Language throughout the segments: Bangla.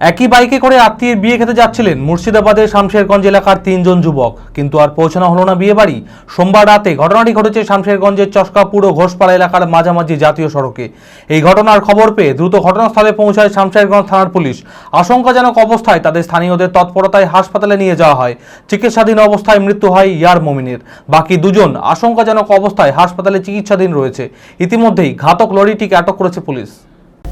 একই বাইকে করে আত্মীয়ের বিয়ে খেতে যাচ্ছিলেন মুর্শিদাবাদের শামশেরগঞ্জ এলাকার তিনজন যুবক। কিন্তু আর পৌঁছানো হলো না বিয়ে বাড়ি সোমবার রাতে ঘটনাটি ঘটেছে শামশেরগঞ্জের চশকাপুর ও ঘোষপাড়া এলাকার মাঝামাঝি জাতীয় সড়কে। এই ঘটনার খবর পেয়ে দ্রুত ঘটনাস্থলে পৌঁছায় শামশেরগঞ্জ থানার পুলিশ। আশঙ্কাজনক অবস্থায় তাদের স্থানীয়দের তৎপরতায় হাসপাতালে নিয়ে যাওয়া হয়। চিকিৎসাধীন অবস্থায় মৃত্যু হয় ইয়ার মমিনের। বাকি দুজন আশঙ্কাজনক অবস্থায় হাসপাতালে চিকিৎসাধীন রয়েছে। ইতিমধ্যেই ঘাতক লরিটিকে আটক করেছে পুলিশ।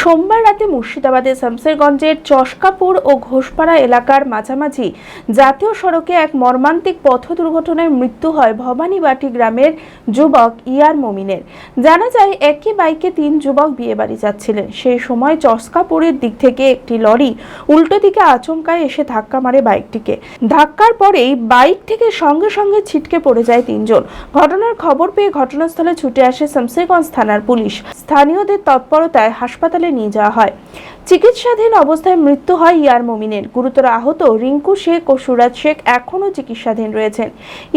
সোমবার রাতে মুর্শিদাবাদের শামসেরগঞ্জের চশকাপুর ও ঘোষপাড়া এলাকার মাঝামাঝি জাতীয় সড়কে এক মর্মান্তিক পথ দুর্ঘটনায় মৃত্যু হয় ভবানীবাটি গ্রামের যুবক ইয়ার মমিনের। জানা যায়, একই বাইকে তিন যুবক বিয়ে বাড়ি যাচ্ছিলেন। সেই সময় চশকাপুরের দিক থেকে একটি লরি উল্টো দিকে আচমকায় এসে ধাক্কা মারে বাইকটিকে। ধাক্কার পরেই বাইক থেকে সঙ্গে সঙ্গে ছিটকে পড়ে যায় তিনজন। ঘটনার খবর পেয়ে ঘটনাস্থলে ছুটে আসে শামসেরগঞ্জ থানার পুলিশ। স্থানীয়দের তৎপরতায় হাসপাতালে নিয়ে যাওয়া হয়। চিকিৎসাধীন অবস্থায় মৃত্যু হয় ইয়ার মমিনের। গুরুতর আহত রিঙ্কু শেখ ও সুরাজ শেখ এখনও চিকিৎসাধীন রয়েছেন।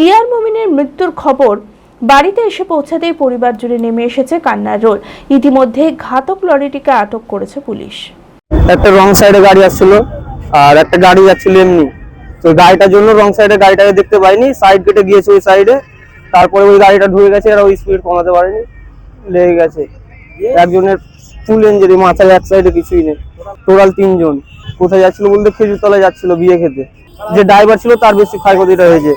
ইয়ার মমিনের মৃত্যুর খবর বাড়িতে এসে পৌঁছাতেই পরিবার জুড়ে নেমে এসেছে কান্নার রোল। ইতিমধ্যে ঘাতক লরিটিকে আটক করেছে পুলিশ। একটা রং সাইডে গাড়ি আসছিল, আর একটা গাড়ি যাচ্ছিল এমনি। তো গাড়িটার জন্য রং সাইডে গাড়িটাকে দেখতে পাইনি সাইড কেটে গিয়েছে ওই সাইডে তারপরে ওই গাড়িটা ঢুকে গেছে আর ওই স্পিড কমাতে পারেনি, লেগে গেছে। একজনের ফুল ইঞ্জুরি মাথায় এক সাইডে কিছুই নেই। টোটাল তিনজন। কোথায় যাচ্ছিল বলতে খেজুর তলায় যাচ্ছিল বিয়ে খেতে। যে ড্রাইভার ছিল তার বেশি ক্ষয়ক্ষতিটা হয়েছে।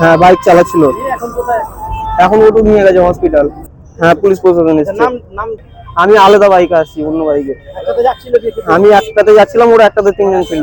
হ্যাঁ বাইক চালাচ্ছিল। এখন ওটু নিয়ে গেছে হসপিটাল হ্যাঁ পুলিশ প্রশাসন এসেছে। আমি আলাদা বাইকে আসছি অন্য বাইকে আমি একটাতে যাচ্ছিলাম ওরা একটাতে তিনজন ছিল।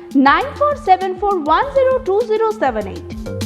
947410278.